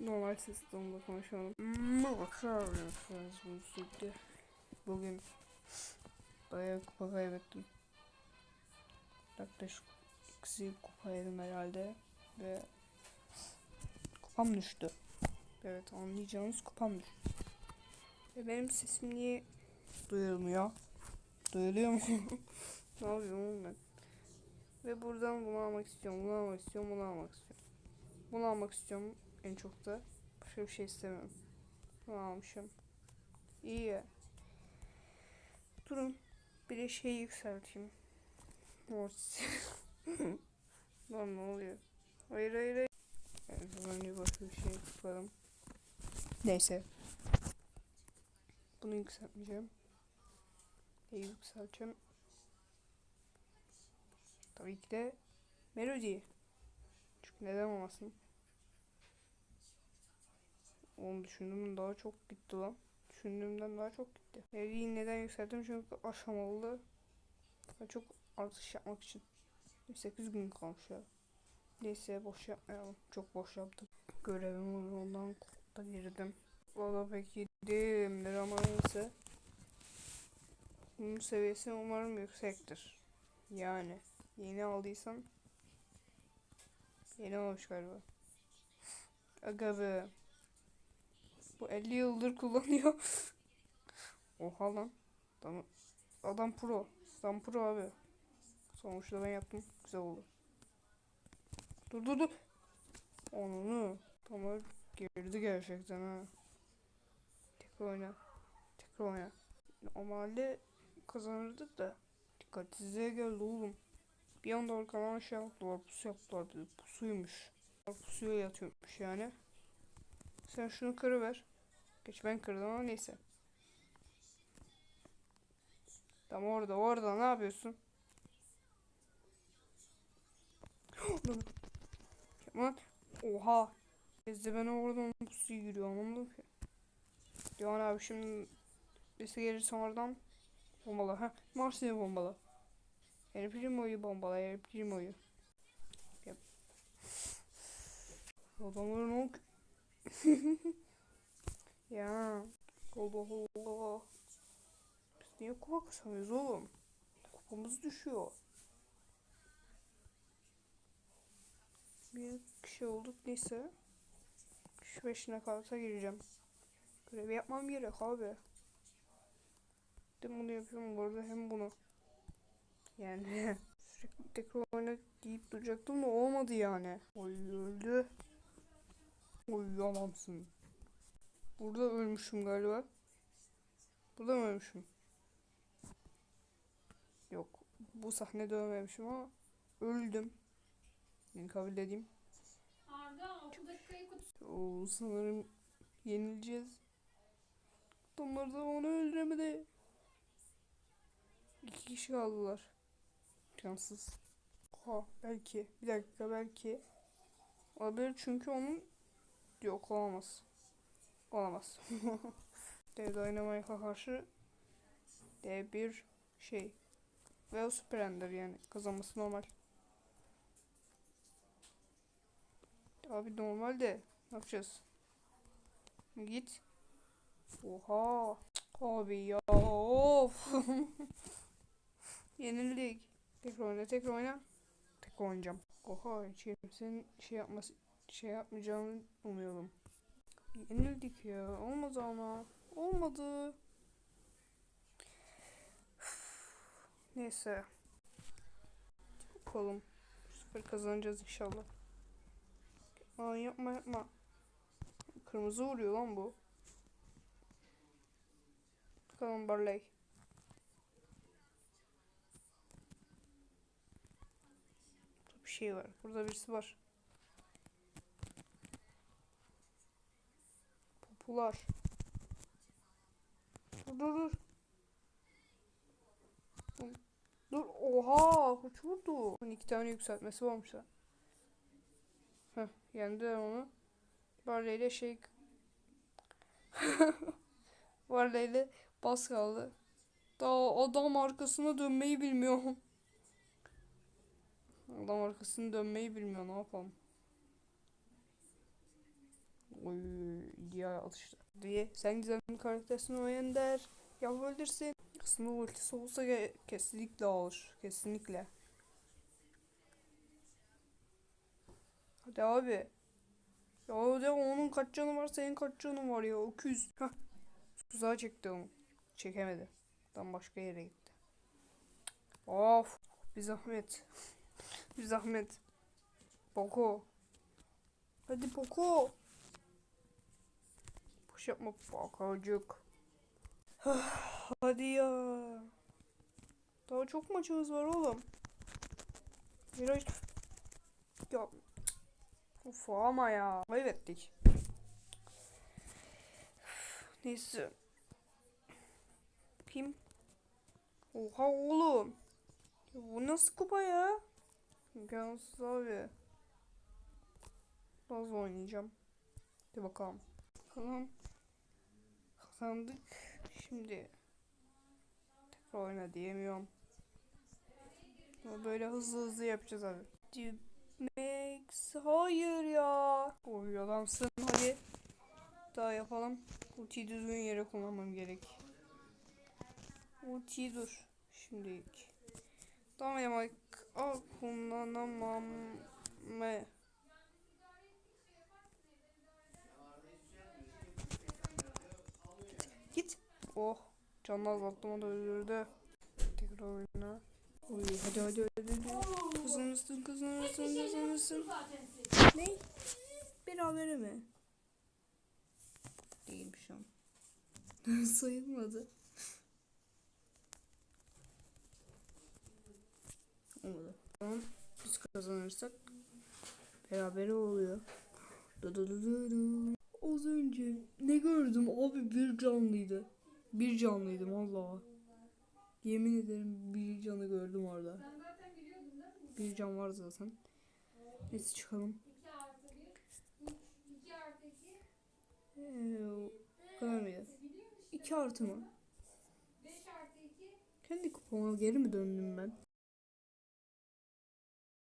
Normal tonunda konuşalım. Bugün bayağı kupa kaybettim. Yaklaşık ikisi kupa yedim herhalde. Ve kupam düştü. Evet anlayacağınız kupam düştü. Ve benim sesim niye duyulmuyor? Duyuluyor mu? ne yapıyorum ben? Ve buradan bunu almak istiyorum, bunu almak istiyorum, bunu almak istiyorum. Bunu almak istiyorum en çok da. Başka bir şey istemiyorum. Bunu almışım. İyi ya. Durun. Bir de şeyi yükselteyim. Mortis. Lan ne oluyor? Hayır hayır hayır. Evet, önce başka bir şey tıkladım. Neyse. Bunu yükseltmeyeceğim. Neyi yükselteceğim? Tabii ki de Melody. Çünkü neden olmasın? Onu düşündüğümden daha çok gitti lan. Düşündüğümden daha çok gitti. Melody'yi neden yükselttim? Çünkü aşamalı çok artış yapmak için. 8 gün kalmış ya. Neyse boş yapmayalım. Çok boş yaptık. Görevim var ondan da girdim. Valla pek iyi değilimdir ama neyse. Bunun seviyesi umarım yüksektir. Yani yeni aldıysam yeni olmuş galiba. Aga be. Bu 50 yıldır kullanıyor. Oha lan. Adam, adam pro. Adam pro abi. Sonuçta ben yaptım. Güzel oldu. Dur dur dur. Onu. Tamam girdi gerçekten ha. Tekrar oyna. Tekrar oyna. Normalde kazanırdık da. Dikkatsizliğe geldi oğlum. Bir anda arkadan şey yaptılar. Pusu yaptılar dedi. Pusuymuş. Pusuya yatıyormuş yani. Sen şunu kırıver. Geç ben kırdım ama neyse. Tam orada orada ne yapıyorsun? Aman oha. Ezde ben oradan pusuya giriyor anlamadım ki. Divan abi şimdi birisi gelirse oradan bombala. Ha Marsilya'yı bombala. El Primo'yu bombala. El Primo'yu. Yap. Adamların o ya Allah Allah. Biz niye kupa kasamıyoruz oğlum? Kupamız düşüyor. Bir kişi olduk neyse. Şu beşine kalsa gireceğim. Görevi yapmam gerek abi. Hem bunu yapıyorum bu arada hem bunu. Yani sürekli tekrar oyna deyip duracaktım da olmadı yani. Oy öldü. Oy yalamsın. Burada ölmüşüm galiba. Burada mı ölmüşüm? Yok. Bu sahnede ölmemişim ama öldüm. Yani kabul edeyim. Arda 6 dakikayı kut. Oo, sanırım yenileceğiz. Adamlar da onu öldüremedi. İki kişi kaldılar. Şanssız. Ha belki. Bir dakika belki. Olabilir çünkü onun yok olamaz. Olamaz. Dev Dynamite'a karşı dev bir şey. Ve o Super Ender yani. Kazanması normal. Abi normal de ne yapacağız? Git. Oha. Abi ya of. Yenildik. Tekrar oyna tekrar oyna. Tekrar oynayacağım. Oha hiç kimsenin şey yapması şey yapmayacağını umuyordum. Yenildik ya. Olmadı ama. Olmadı. Neyse. Bakalım. Sefer kazanacağız inşallah. Aa yapma yapma. Kırmızı vuruyor lan bu. Bakalım Barley. Bir şey var. Burada birisi var. Popular. Dur dur dur. Dur, oha kaç vurdu. İki tane yükseltmesi varmış da. Heh yendiler onu. Barley ile şey Barley bas kaldı. Daha adam arkasına dönmeyi bilmiyor. Adam arkasını dönmeyi bilmiyor ne yapalım. Oy diye atıştı. Diye sen güzel bir karaktersin o Ender. Yapabilirsin. Aslında ultisi olsa kesinlikle olur. Kesinlikle. Hadi abi. Ya hadi onun kaç canı var senin kaç canın var ya öküz. Hah. Tuzağa çekti onu. Çekemedi. Tam başka yere gitti. Of. Bir zahmet. bir zahmet. Poco. Hadi Poco. Boş yapma Poco'cuk. Hadi ya. Daha çok maçımız var oğlum. Viraj... Ya. Uf ama ya. Kaybettik. Neyse. Kim? Oha oğlum. Ya bu nasıl kupa ya? İmkansız abi. Nasıl oynayacağım? Hadi bakalım. Bakalım. Kazandık. Şimdi tekrar oyna diyemiyorum. Ama böyle hızlı hızlı yapacağız abi. Max hayır ya. Oy adamsın hadi. Daha yapalım. Ultiyi düzgün yere kullanmam gerek. Ultiyi dur. Şimdilik. Tamam ya Mike. Aa, kullanamam. Me. Git. Oh. Canlı azalttım o da öldürdü. Tekrar oyna. Oy hadi hadi hadi. hadi. Kazanırsın kazanırsın kazanırsın. Ne? Berabere mi? Değilmiş an. Sayılmadı. Olmadı. Tamam. Biz kazanırsak berabere oluyor. Du du du du du. Az önce ne gördüm abi bir canlıydı. Bir canlıydım Allah. Yemin ederim bir canı gördüm orada. Bir can var zaten. Neyse çıkalım. 2 artı 1. 2 artı 2. Ee, o kadar mıydı? 2 artı mı? 5 artı 2. Kendi kupama geri mi döndüm ben?